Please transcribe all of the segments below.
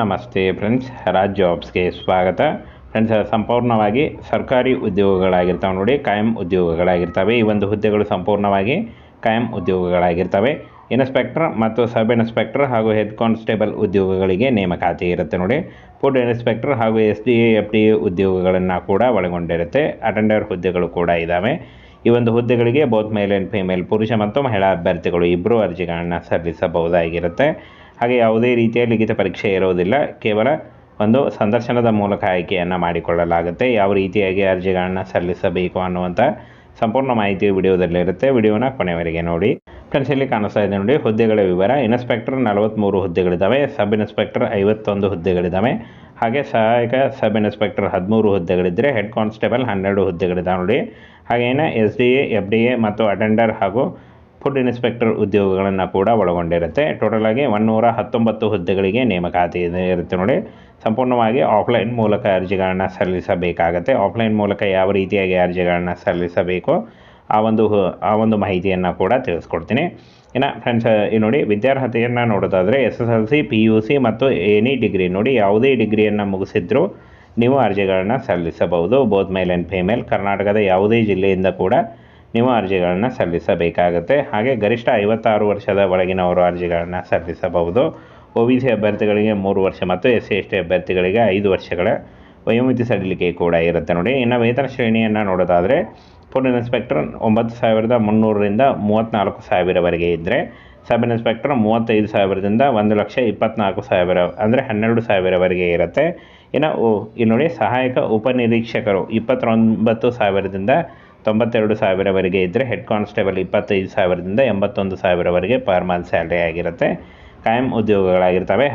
ನಮಸ್ತೆ ಫ್ರೆಂಡ್ಸ್ ರಾಜ್ ಜಾಬ್ಸ್ಗೆ ಸ್ವಾಗತ. ಫ್ರೆಂಡ್ಸ್ ಸಂಪೂರ್ಣವಾಗಿ ಸರ್ಕಾರಿ ಉದ್ಯೋಗಗಳಾಗಿರ್ತಾವೆ ನೋಡಿ, ಕಾಯಂ ಉದ್ಯೋಗಗಳಾಗಿರ್ತವೆ. ಈ ಒಂದು ಹುದ್ದೆಗಳು ಸಂಪೂರ್ಣವಾಗಿ ಕಾಯಂ ಉದ್ಯೋಗಗಳಾಗಿರ್ತವೆ. ಇನ್ಸ್ಪೆಕ್ಟರ್ ಮತ್ತು ಸಬ್ ಇನ್ಸ್ಪೆಕ್ಟರ್ ಹಾಗೂ ಹೆಡ್ ಕಾನ್ಸ್ಟೇಬಲ್ ಉದ್ಯೋಗಗಳಿಗೆ ನೇಮಕಾತಿ ಇರುತ್ತೆ ನೋಡಿ. ಫುಡ್ ಇನ್ಸ್ಪೆಕ್ಟರ್ ಹಾಗೂ ಎಸ್ ಡಿ ಎಫ್ ಡಿ ಉದ್ಯೋಗಗಳನ್ನು ಕೂಡ ಒಳಗೊಂಡಿರುತ್ತೆ. ಅಟೆಂಡರ್ ಹುದ್ದೆಗಳು ಕೂಡ ಇದ್ದಾವೆ ಈ ಒಂದು ಹುದ್ದೆಗಳಿಗೆ ಬೋತ್ ಮೇಲ್ ಆ್ಯಂಡ್ ಫಿಮೇಲ್, ಪುರುಷ ಮತ್ತು ಮಹಿಳಾ ಅಭ್ಯರ್ಥಿಗಳು ಇಬ್ಬರು ಅರ್ಜಿಗಳನ್ನು ಸಲ್ಲಿಸಬಹುದಾಗಿರುತ್ತೆ. ಹಾಗೆ ಯಾವುದೇ ರೀತಿಯ ಲಿಖಿತ ಪರೀಕ್ಷೆ ಇರೋದಿಲ್ಲ. ಕೇವಲ ಒಂದು ಸಂದರ್ಶನದ ಮೂಲಕ ಆಯ್ಕೆಯನ್ನು ಮಾಡಿಕೊಳ್ಳಲಾಗುತ್ತೆ. ಯಾವ ರೀತಿಯಾಗಿ ಅರ್ಜಿಗಳನ್ನು ಸಲ್ಲಿಸಬೇಕು ಅನ್ನುವಂಥ ಸಂಪೂರ್ಣ ಮಾಹಿತಿ ವಿಡಿಯೋದಲ್ಲಿರುತ್ತೆ ವಿಡಿಯೋನ ಕೊನೆವರೆಗೆ ನೋಡಿ. ಫ್ರೆಂಡ್ಸ್ ಇಲ್ಲಿ ಕಾಣಿಸ್ತಾ ಇದೆ ನೋಡಿ. ಹುದ್ದೆಗಳ ವಿವರ. ಇನ್ಸ್ಪೆಕ್ಟರ್ ನಲವತ್ತ್ಮೂರು ಹುದ್ದೆಗಳಿದ್ದಾವೆ. ಸಬ್ ಇನ್ಸ್ಪೆಕ್ಟರ್ ಐವತ್ತೊಂದು ಹುದ್ದೆಗಳಿದ್ದಾವೆ. ಹಾಗೆ ಸಹಾಯಕ ಸಬ್ ಇನ್ಸ್ಪೆಕ್ಟರ್ ಹದಿಮೂರು ಹುದ್ದೆಗಳಿದ್ದರೆ ಹೆಡ್ ಕಾನ್ಸ್ಟೇಬಲ್ ಹನ್ನೆರಡು ಹುದ್ದೆಗಳಿದ್ದಾವೆ ನೋಡಿ. ಹಾಗೇನೆ S D A F D A ಮತ್ತು ಅಟೆಂಡರ್ ಹಾಗೂ ಫುಡ್ ಇನ್ಸ್ಪೆಕ್ಟರ್ ಉದ್ಯೋಗಗಳನ್ನು ಕೂಡ ಒಳಗೊಂಡಿರುತ್ತೆ. ಟೋಟಲ್ ಆಗಿ ಒನ್ನೂರ ಹತ್ತೊಂಬತ್ತು ಹುದ್ದೆಗಳಿಗೆ ನೇಮಕಾತಿ ಇರುತ್ತೆ ನೋಡಿ. ಸಂಪೂರ್ಣವಾಗಿ ಆಫ್ಲೈನ್ ಮೂಲಕ ಅರ್ಜಿಗಳನ್ನು ಸಲ್ಲಿಸಬೇಕಾಗತ್ತೆ. ಆಫ್ಲೈನ್ ಮೂಲಕ ಯಾವ ರೀತಿಯಾಗಿ ಅರ್ಜಿಗಳನ್ನು ಸಲ್ಲಿಸಬೇಕು? ಆ ಒಂದು ಆ ಒಂದು ಮಾಹಿತಿಯನ್ನು ಕೂಡ ತಿಳಿಸ್ಕೊಡ್ತೀನಿ. ಇನ್ನು ಫ್ರೆಂಡ್ಸ್ ಈ ನೋಡಿ ವಿದ್ಯಾರ್ಹತೆಯನ್ನು ನೋಡೋದಾದರೆ S S L C, P U C ಮತ್ತು ಎನಿ ಡಿಗ್ರಿ ನೋಡಿ ಯಾವುದೇ ಡಿಗ್ರಿಯನ್ನು ಮುಗಿಸಿದ್ರೂ ನೀವು ಅರ್ಜಿಗಳನ್ನು ಸಲ್ಲಿಸಬಹುದು. ಬೋತ್ ಮೇಲ್ ಆ್ಯಂಡ್ ಫಿಮೇಲ್ ಕರ್ನಾಟಕದ ಯಾವುದೇ ಜಿಲ್ಲೆಯಿಂದ ಕೂಡ ನೀವು ಅರ್ಜಿಗಳನ್ನು ಸಲ್ಲಿಸಬೇಕಾಗುತ್ತೆ. ಹಾಗೆ ಗರಿಷ್ಠ ಐವತ್ತಾರು ವರ್ಷದ ಒಳಗಿನವರು ಅರ್ಜಿಗಳನ್ನು ಸಲ್ಲಿಸಬಹುದು. ಒ ಬಿ ಸಿ ಅಭ್ಯರ್ಥಿಗಳಿಗೆ ಮೂರು ವರ್ಷ ಮತ್ತು ಎಸ್ ಸಿ ಎಸ್ ಟಿ ಅಭ್ಯರ್ಥಿಗಳಿಗೆ ಐದು ವರ್ಷಗಳ ವಯೋಮಿತಿ ಸಡಿಲಿಕೆ ಕೂಡ ಇರುತ್ತೆ ನೋಡಿ. ಇನ್ನು ವೇತನ ಶ್ರೇಣಿಯನ್ನು ನೋಡೋದಾದರೆ ಫುಡ್ ಇನ್ಸ್ಪೆಕ್ಟರ್ ಒಂಬತ್ತು ಸಾವಿರದ ಮುನ್ನೂರರಿಂದ ಮೂವತ್ತ್ನಾಲ್ಕು ಸಾವಿರವರೆಗೆ ಇದ್ದರೆ ಸಬ್ ಇನ್ಸ್ಪೆಕ್ಟರ್ ಮೂವತ್ತೈದು ಸಾವಿರದಿಂದ ಒಂದು ಲಕ್ಷ ಇಪ್ಪತ್ತ್ನಾಲ್ಕು ಸಾವಿರ ಅಂದರೆ ಹನ್ನೆರಡು ಸಾವಿರವರೆಗೆ ಇರುತ್ತೆ. ಇನ್ನು ಇಲ್ಲಿ ನೋಡಿ ಸಹಾಯಕ ಉಪನಿರೀಕ್ಷಕರು ಇಪ್ಪತ್ತೊಂಬತ್ತು ಸಾವಿರದಿಂದ ತೊಂಬತ್ತೆರಡು ಸಾವಿರವರೆಗೆ ಇದ್ದರೆ ಹೆಡ್ ಕಾನ್ಸ್ಟೇಬಲ್ ಇಪ್ಪತ್ತೈದು ಸಾವಿರದಿಂದ ಎಂಬತ್ತೊಂದು ಸಾವಿರವರೆಗೆ ಪರ್ ಮಂತ್ ಸ್ಯಾಲ್ರಿ ಆಗಿರುತ್ತೆ. ಕಾಯಂ ಉದ್ಯೋಗಗಳಾಗಿರ್ತವೆ.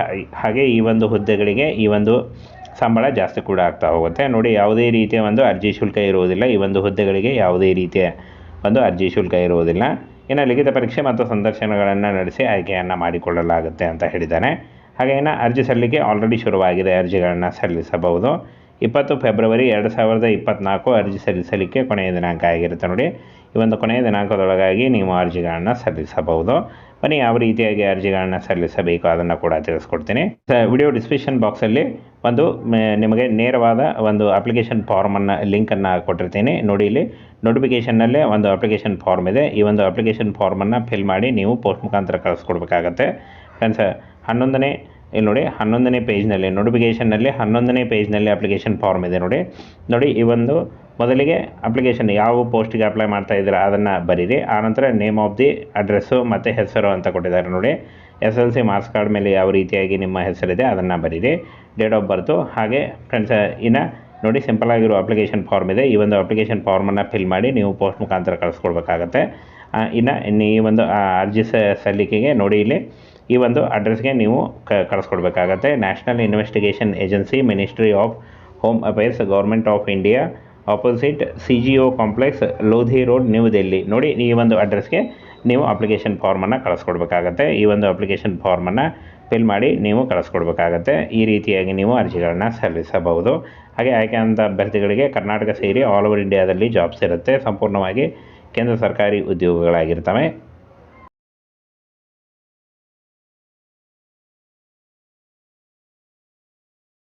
ಹಾಗೆ ಈ ಒಂದು ಹುದ್ದೆಗಳಿಗೆ ಈ ಒಂದು ಸಂಬಳ ಜಾಸ್ತಿ ಕೂಡ ಆಗ್ತಾ ಹೋಗುತ್ತೆ. ನೋಡಿ, ಯಾವುದೇ ರೀತಿಯ ಒಂದು ಅರ್ಜಿ ಶುಲ್ಕ ಇರುವುದಿಲ್ಲ. ಈ ಒಂದು ಹುದ್ದೆಗಳಿಗೆ ಯಾವುದೇ ರೀತಿಯ ಒಂದು ಅರ್ಜಿ ಶುಲ್ಕ ಇರುವುದಿಲ್ಲ. ಇನ್ನು ಲಿಖಿತ ಪರೀಕ್ಷೆ ಮತ್ತು ಸಂದರ್ಶನಗಳನ್ನು ನಡೆಸಿ ಆಯ್ಕೆಯನ್ನು ಮಾಡಿಕೊಳ್ಳಲಾಗುತ್ತೆ ಅಂತ ಹೇಳಿದ್ದಾನೆ. ಹಾಗೆ ಇನ್ನು ಅರ್ಜಿ ಸಲ್ಲಿಕೆ ಆಲ್ರೆಡಿ ಶುರುವಾಗಿದೆ. ಅರ್ಜಿಗಳನ್ನು ಸಲ್ಲಿಸಬಹುದು. ಇಪ್ಪತ್ತು ಫೆಬ್ರವರಿ ಎರಡು ಸಾವಿರದ ಇಪ್ಪತ್ತ್ನಾಲ್ಕು ಅರ್ಜಿ ಸಲ್ಲಿಸಲಿಕ್ಕೆ ಕೊನೆಯ ದಿನಾಂಕ ಆಗಿರುತ್ತೆ ನೋಡಿ. ಈ ಒಂದು ಕೊನೆಯ ದಿನಾಂಕದೊಳಗಾಗಿ ನೀವು ಅರ್ಜಿಗಳನ್ನು ಸಲ್ಲಿಸಬಹುದು. ಬನ್ನಿ, ಯಾವ ರೀತಿಯಾಗಿ ಅರ್ಜಿಗಳನ್ನು ಸಲ್ಲಿಸಬೇಕು ಅದನ್ನು ಕೂಡ ತಿಳಿಸ್ಕೊಡ್ತೀನಿ. ವಿಡಿಯೋ ಡಿಸ್ಕ್ರಿಪ್ಷನ್ ಬಾಕ್ಸಲ್ಲಿ ಒಂದು ನಿಮಗೆ ನೇರವಾದ ಒಂದು ಅಪ್ಲಿಕೇಶನ್ ಫಾರ್ಮನ್ನು ಲಿಂಕನ್ನು ಕೊಟ್ಟಿರ್ತೀನಿ. ನೋಡಿ ಇಲ್ಲಿ ನೋಟಿಫಿಕೇಷನ್ನಲ್ಲೇ ಒಂದು ಅಪ್ಲಿಕೇಶನ್ ಫಾರ್ಮ್ ಇದೆ. ಈ ಒಂದು ಅಪ್ಲಿಕೇಶನ್ ಫಾರ್ಮನ್ನು ಫಿಲ್ ಮಾಡಿ ನೀವು ಪೋಸ್ಟ್ ಮುಖಾಂತರ ಕಳಿಸ್ಕೊಡ್ಬೇಕಾಗತ್ತೆ. ಫ್ರೆಂಡ್ಸ್ ಹನ್ನೊಂದನೇ ಇಲ್ಲಿ ನೋಡಿ ಹನ್ನೊಂದನೇ ಪೇಜ್ನಲ್ಲಿ ನೋಟಿಫಿಕೇಷನ್ನಲ್ಲಿ ಹನ್ನೊಂದನೇ ಪೇಜ್ನಲ್ಲಿ ಅಪ್ಲಿಕೇಶನ್ ಫಾರ್ಮ್ ಇದೆ ನೋಡಿ. ನೋಡಿ, ಈ ಒಂದು ಮೊದಲಿಗೆ ಅಪ್ಲಿಕೇಶನ್ ಯಾವ ಪೋಸ್ಟಿಗೆ ಅಪ್ಲೈ ಮಾಡ್ತಾ ಇದ್ದೀರಾ ಅದನ್ನು ಬರೀರಿ. ಆನಂತರ ನೇಮ್ ಆಫ್ ದಿ ಅಡ್ರೆಸ್ಸು ಮತ್ತು ಹೆಸರು ಅಂತ ಕೊಟ್ಟಿದ್ದಾರೆ ನೋಡಿ. S L C marks card ಮೇಲೆ ಯಾವ ರೀತಿಯಾಗಿ ನಿಮ್ಮ ಹೆಸರಿದೆ ಅದನ್ನು ಬರೀರಿ. ಡೇಟ್ ಆಫ್ ಬರ್ತು ಹಾಗೆ ಫ್ರೆಂಡ್ಸ್ ಇನ್ನು ನೋಡಿ ಸಿಂಪಲ್ ಆಗಿರೋ ಅಪ್ಲಿಕೇಶನ್ ಫಾರ್ಮ್ ಇದೆ. ಈ ಒಂದು ಅಪ್ಲಿಕೇಶನ್ ಫಾರ್ಮನ್ನು ಫಿಲ್ ಮಾಡಿ ನೀವು ಪೋಸ್ಟ್ ಮುಖಾಂತರ ಕಳಿಸ್ಕೊಡ್ಬೇಕಾಗತ್ತೆ. ಇನ್ನು ಈ ಒಂದು ಅರ್ಜಿ ಸಲ್ಲಿಕೆಗೆ ನೋಡಿ ಇಲ್ಲಿ ಈ ಒಂದು ಅಡ್ರೆಸ್ಗೆ ನೀವು ಕ, ಕಳಿಸ್ಕೊಡ್ಬೇಕಾಗತ್ತೆ. National investigation agency ministry of home affairs government of India opposite C G O complex Lodhi road new Delhi ನೋಡಿ, ಈ ಒಂದು ಅಡ್ರೆಸ್ಗೆ ನೀವು ಅಪ್ಲಿಕೇಶನ್ ಫಾರ್ಮನ್ನು ಕಳಿಸ್ಕೊಡ್ಬೇಕಾಗತ್ತೆ. ಈ ಒಂದು ಅಪ್ಲಿಕೇಶನ್ ಫಾರ್ಮನ್ನು ಫಿಲ್ ಮಾಡಿ ನೀವು ಕಳಿಸ್ಕೊಡ್ಬೇಕಾಗತ್ತೆ. ಈ ರೀತಿಯಾಗಿ ನೀವು ಅರ್ಜಿಗಳನ್ನು ಸಲ್ಲಿಸಬಹುದು. ಹಾಗೆ ಆಯ್ಕೆ ಅಂತ ಅಭ್ಯರ್ಥಿಗಳಿಗೆ ಕರ್ನಾಟಕ ಸೇರಿ ಆಲ್ ಓವರ್ ಇಂಡಿಯಾದಲ್ಲಿ ಜಾಬ್ಸ್ ಇರುತ್ತೆ. ಸಂಪೂರ್ಣವಾಗಿ ಕೇಂದ್ರ ಸರ್ಕಾರಿ ಉದ್ಯೋಗಗಳಾಗಿರ್ತವೆ.